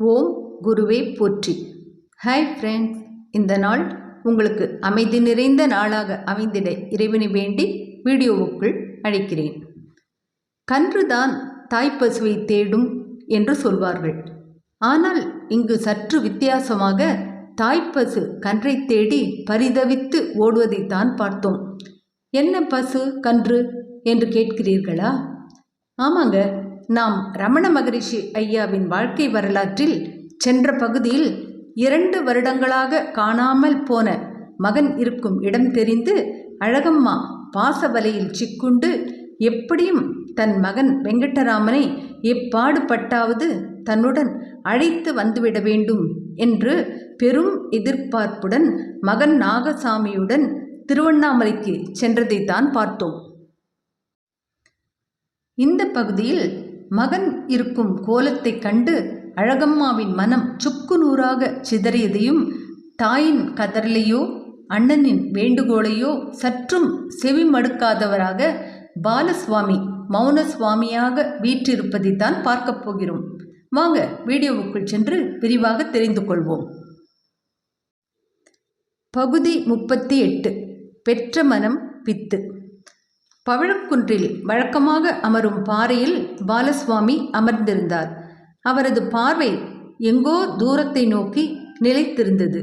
ஓம் குருவே போற்றி. Hi friends இந்த நாள் உங்களுக்கு அமைதி நிறைந்த நாளாக அமைந்திட இறைவனை வேண்டி வீடியோவுக்குள் அழைக்கிறேன். கன்றுதான் தாய்ப்பசுவை தேடும் என்று சொல்வார்கள். ஆனால் இங்கு சற்று வித்தியாசமாக தாய்ப்பசு கன்றை தேடி பரிதவித்து ஓடுவதைத்தான் பார்த்தோம். என்ன பசு கன்று? என்று கேட்கிறீர்களா? ஆமாங்க நாம் ரமண மகரிஷி ஐயாவின் வாழ்க்கை வரலாற்றில் சென்ற பகுதியில் இரண்டு வருடங்களாக காணாமல் போன மகன் இருக்கும் இடம் தெரிந்து அழகம்மா பாசவலையில் சிக்குண்டு எப்படியும் தன் மகன் வெங்கட்டராமனை எப்பாடுபட்டாவது தன்னுடன் அழைத்து வந்துவிட வேண்டும் என்று பெரும் எதிர்பார்ப்புடன் மகன் நாகசாமியுடன் திருவண்ணாமலைக்கு சென்றதைத்தான் பார்த்தோம். இந்த பகுதியில் மகன் இருக்கும் கோலத்தைக் கண்டு அழகம்மாவின் மனம் சுக்கு நூறாக சிதறியதையும் தாயின் கதறலையோ அண்ணனின் வேண்டுகோளையோ சற்றும் செவி மடுக்காதவராக பாலசுவாமி மௌன சுவாமியாக வீற்றிருப்பதைத்தான் பார்க்கப் போகிறோம். வாங்க வீடியோவுக்குள் சென்று விரிவாக தெரிந்து கொள்வோம். பகுதி முப்பத்தி எட்டு. பெற்ற மனம் பித்து. பவழக்குன்றில் வழக்கமாக அமரும் பாறையில் பாலசுவாமி அமர்ந்திருந்தார். அவரது பார்வை எங்கோ தூரத்தை நோக்கி நிலைத்திருந்தது.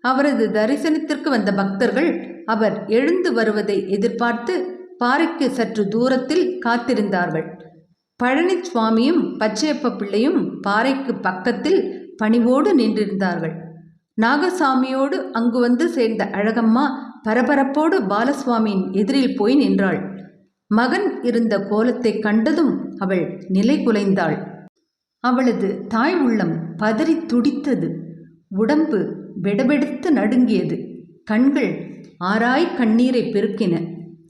அவரது தரிசனத்திற்கு வந்த பக்தர்கள் அவர் எழுந்து வருவதை எதிர்பார்த்து பாறைக்கு சற்று தூரத்தில் காத்திருந்தார்கள். பழனிச்சுவாமியும் பச்சையப்ப பிள்ளையும் பாறைக்கு பக்கத்தில் பணிவோடு நின்றிருந்தார்கள். நாகசாமியோடு அங்கு வந்து சேர்ந்த அழகம்மா பரபரப்போடு பாலசுவாமியின் எதிரில் போய் நின்றாள். மகன் இருந்த கோலத்தை கண்டதும் அவள் நிலை குலைந்தாள். அவளது தாய் உள்ளம் பதறி துடித்தது. உடம்பு வெடபெடுத்து நடுங்கியது. கண்கள் ஆராய் கண்ணீரை பெருக்கின.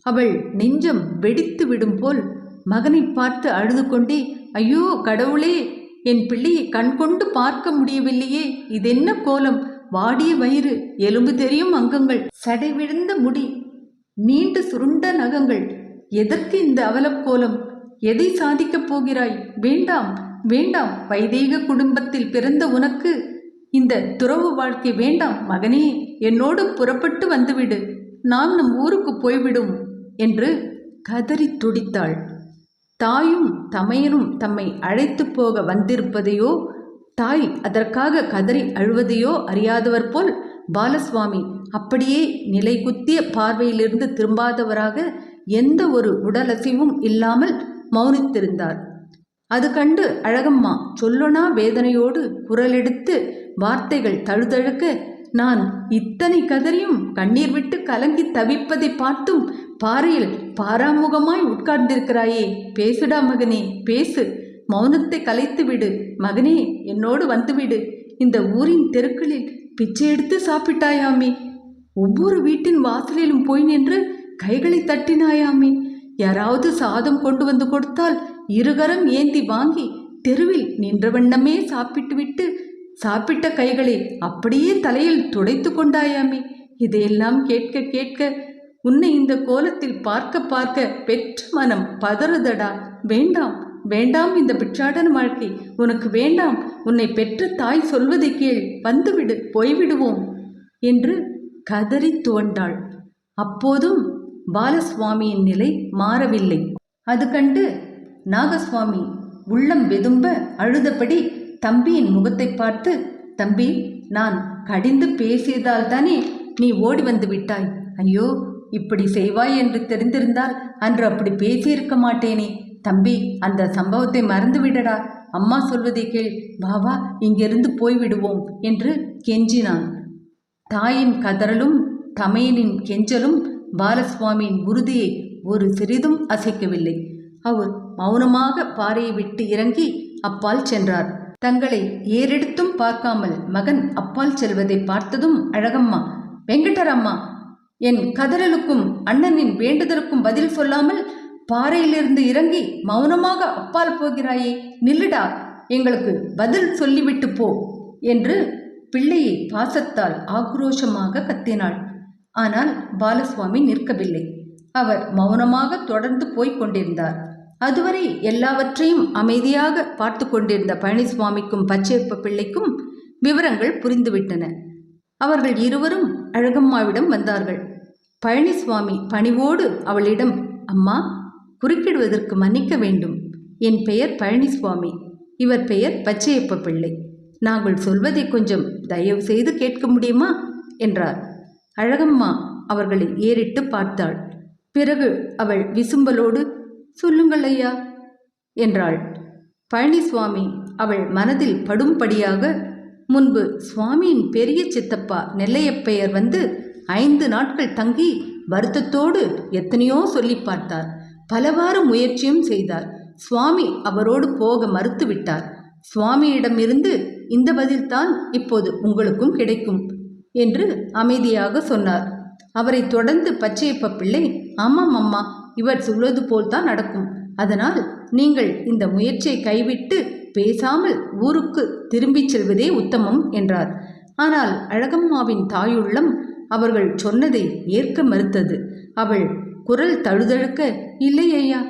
அவள் நெஞ்சம் வெடித்து விடும் போல் மகனை பார்த்து அழுது கொண்டே ஐயோ கடவுளே என் பிள்ளையை கண்கொண்டு பார்க்க முடியவில்லையே இதென்ன கோலம்? வாடிய வயிறு எலும்பு தெரியும் அங்கங்கள். சடை விழுந்த முடி நீண்டு சுருண்ட நகங்கள். எதற்கு இந்த அவலக்கோலம் எதை சாதிக்கப் போகிறாய்? வேண்டாம் வேண்டாம். வைதீக குடும்பத்தில் பிறந்த உனக்கு இந்த துறவு வாழ்க்கை வேண்டாம் மகனே. என்னோடு புறப்பட்டு வந்துவிடு. நாம் நம் ஊருக்கு போய்விடும் என்று கதறி துடித்தாள். தாயும் தமையனும் தம்மை அழைத்து போக வந்திருப்பதையோ தாய் அதற்காக கதறி அழுவதையோ அறியாதவர் போல் பாலசுவாமி அப்படியே நிலை குத்திய பார்வையிலிருந்து திரும்பாதவராக எந்த ஒரு உடலசைவும் இல்லாமல் மௌனித்திருந்தார். அது கண்டு அழகம்மா சொல்லுனா வேதனையோடு குரலெடுத்து வார்த்தைகள் தழுதழுக்க நான் இத்தனை கதறியும் கண்ணீர் விட்டு கலங்கி தவிப்பதை பார்த்தும் பாறையில் பாராமுகமாய் உட்கார்ந்திருக்கிறாயே பேசுடா மகனே பேசு. மௌனத்தை கலைத்து விடு. மகனே என்னோடு வந்துவிடு இந்த ஊரின் தெருக்களில் பிச்சை எடுத்து சாப்பிட்டாயாமே. ஒவ்வொரு வீட்டின் வாசலிலும் போய் நின்று கைகளை தட்டினாயாமே. யாராவது சாதம் கொண்டு வந்து கொடுத்தால் இருகரம் ஏந்தி வாங்கி தெருவில் நின்ற வண்ணமே சாப்பிட்டுவிட்டு சாப்பிட்ட கைகளை அப்படியே தலையில் துடைத்து கொண்டாயாமே. இதையெல்லாம் கேட்க கேட்க உன்னை இந்த கோலத்தில் பார்க்க பார்க்க பெற்ற மனம் பதறுதடா. வேண்டாம் வேண்டாம் இந்த பிச்சாடன் வாழ்க்கை உனக்கு வேண்டாம் உன்னை பெற்ற தாய் சொல்வதை கேள் வந்துவிடு போய்விடுவோம் என்று கதறி துவண்டாள். அப்போதும் பாலசுவாமியின் நிலை மாறவில்லை. அது கண்டு நாகசுவாமி உள்ளம் வெதும்ப அழுதபடி தம்பியின் முகத்தை பார்த்து தம்பி நான் கடிந்து பேசியதால் தானே நீ ஓடி வந்து விட்டாய். ஐயோ இப்படி செய்வாய் என்று தெரிந்திருந்தால் அன்று அப்படி பேசியிருக்க மாட்டேனே. தம்பி அந்த சம்பவத்தை மறந்துவிடடா. அம்மா சொல்வதை கேள். வா வா இங்கிருந்து போய்விடுவோம் என்று கெஞ்சினான். தாயின் கதறலும் தமையனின் கெஞ்சலும் பாலசுவாமியின் உறுதியை ஒரு சிறிதும் அசைக்கவில்லை. அவர் மௌனமாக பாறையை விட்டு இறங்கி அப்பால் சென்றார். தங்களை ஏறெடுத்தும் பார்க்காமல் மகன் அப்பால் செல்வதை பார்த்ததும் அழகம்மா வெங்கடரம்மா என் கதறலுக்கும் அண்ணனின் வேண்டுதலுக்கும் பதில் சொல்லாமல் பாறையிலிருந்து இறங்கி மௌனமாக அப்பால் போகிறாயே நில்லுடா எங்களுக்கு பதில் சொல்லிவிட்டு போ என்று பிள்ளையை பாசத்தால் ஆக்ரோஷமாக கத்தினாள். ஆனால் பாலசுவாமி நிற்கவில்லை. அவர் மௌனமாக தொடர்ந்து போய்க் கொண்டிருந்தார். அதுவரை எல்லாவற்றையும் அமைதியாக பார்த்து கொண்டிருந்த பழனிசுவாமிக்கும் பச்சையப்ப பிள்ளைக்கும் விவரங்கள் புரிந்துவிட்டன. அவர்கள் இருவரும் அழகம்மாவிடம் வந்தார்கள். பழனிசுவாமி பணிவோடு அவளிடம் அம்மா குறுக்கிடுவதற்கு மன்னிக்க வேண்டும். என் பெயர் பழனிசுவாமி. இவர் பெயர் பச்சையப்ப பிள்ளை நாங்கள் சொல்வதை கொஞ்சம் தயவு செய்து கேட்க முடியுமா? என்றார். அழகம்மா அவர்களை ஏறிட்டு பார்த்தாள். பிறகு அவள் விசும்பலோடு சொல்லுங்கள் ஐயா என்றாள். பழனிசுவாமி அவள் மனதில் படும்படியாக முன்பு சுவாமியின் பெரிய சித்தப்பா நெல்லையப்பையர் வந்து ஐந்து நாட்கள் தங்கி வருத்தத்தோடு எத்தனையோ சொல்லி பார்த்தார். பலவாறு முயற்சியும் செய்தார். சுவாமி அவரோடு போக மறுத்துவிட்டார் சுவாமியிடமிருந்து இந்த பதில்தான் இப்போது உங்களுக்கும் கிடைக்கும் என்று அமைதியாக சொன்னார். அவரை தொடர்ந்து பச்சையப்ப பிள்ளை ஆமாம் அம்மா இவர் சொல்வது போல்தான் நடக்கும். அதனால் நீங்கள் இந்த முயற்சியை கைவிட்டு பேசாமல் ஊருக்கு திரும்பிச் செல்வதே உத்தமம் என்றார். ஆனால் அழகம்மாவின் தாயுள்ளம் அவர்கள் சொன்னதை ஏற்க மறுத்தது. அவள் குரல் தழுதழுக்க இல்லை ஐயா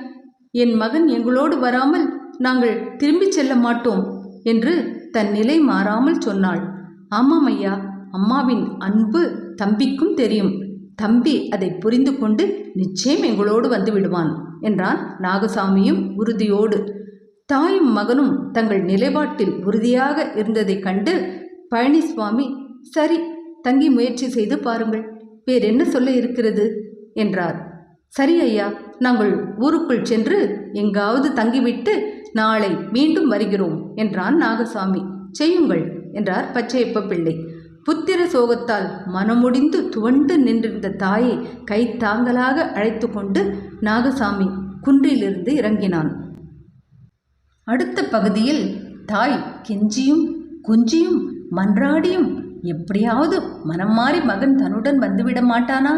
என் மகன் எங்களோடு வராமல் நாங்கள் திரும்பிச் செல்ல மாட்டோம் என்று தன் நிலை மாறாமல் சொன்னாள். ஆமாம் ஐயா அம்மாவின் அன்பு தம்பிக்கும் தெரியும். தம்பி அதை புரிந்து கொண்டு நிச்சயம் எங்களோடு வந்து விடுவான் என்றான் நாகசாமியும் உறுதியோடு. தாயும் மகனும் தங்கள் நிலைப்பாட்டில் உறுதியாக இருந்ததைக் கண்டு பழனிசுவாமி சரி தங்கி முயற்சி செய்து பாருங்கள் வேறென்ன சொல்ல இருக்கிறது? என்றார். சரி ஐயா நாங்கள் ஊருக்குள் சென்று எங்காவது தங்கிவிட்டு நாளை மீண்டும் வருகிறோம் என்றான் நாகசாமி. செய்யுங்கள் என்றார் பச்சையப்ப பிள்ளை புத்திர சோகத்தால் மனமுடிந்து துவண்டு நின்றிருந்த தாயை கைத்தாங்கலாக அழைத்து கொண்டு நாகசாமி குன்றிலிருந்து இறங்கினான். அடுத்த பகுதியில் தாய் கெஞ்சியும் குஞ்சியும் மன்றாடியும் எப்படியாவது மனம் மாறி மகன் தன்னுடன் வந்துவிட மாட்டானா?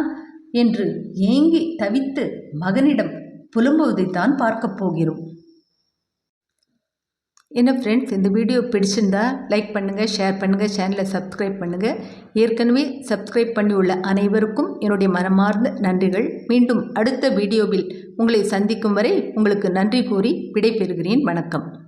என்று ஏங்கி தவித்து மகனிடம் புலம்புவதைத்தான் பார்க்கப் போகிறோம். என்ன ஃப்ரெண்ட்ஸ் இந்த வீடியோ பிடிச்சிருந்தா லைக் பண்ணுங்கள் ஷேர் பண்ணுங்கள் சேனலை சப்ஸ்கிரைப் பண்ணுங்கள் ஏற்கனவே சப்ஸ்கிரைப் பண்ணி உள்ள அனைவருக்கும் என்னுடைய மனமார்ந்த நன்றிகள். மீண்டும் அடுத்த வீடியோவில் உங்களை சந்திக்கும் வரை உங்களுக்கு நன்றி கூறி விடைபெறுகிறேன். வணக்கம்.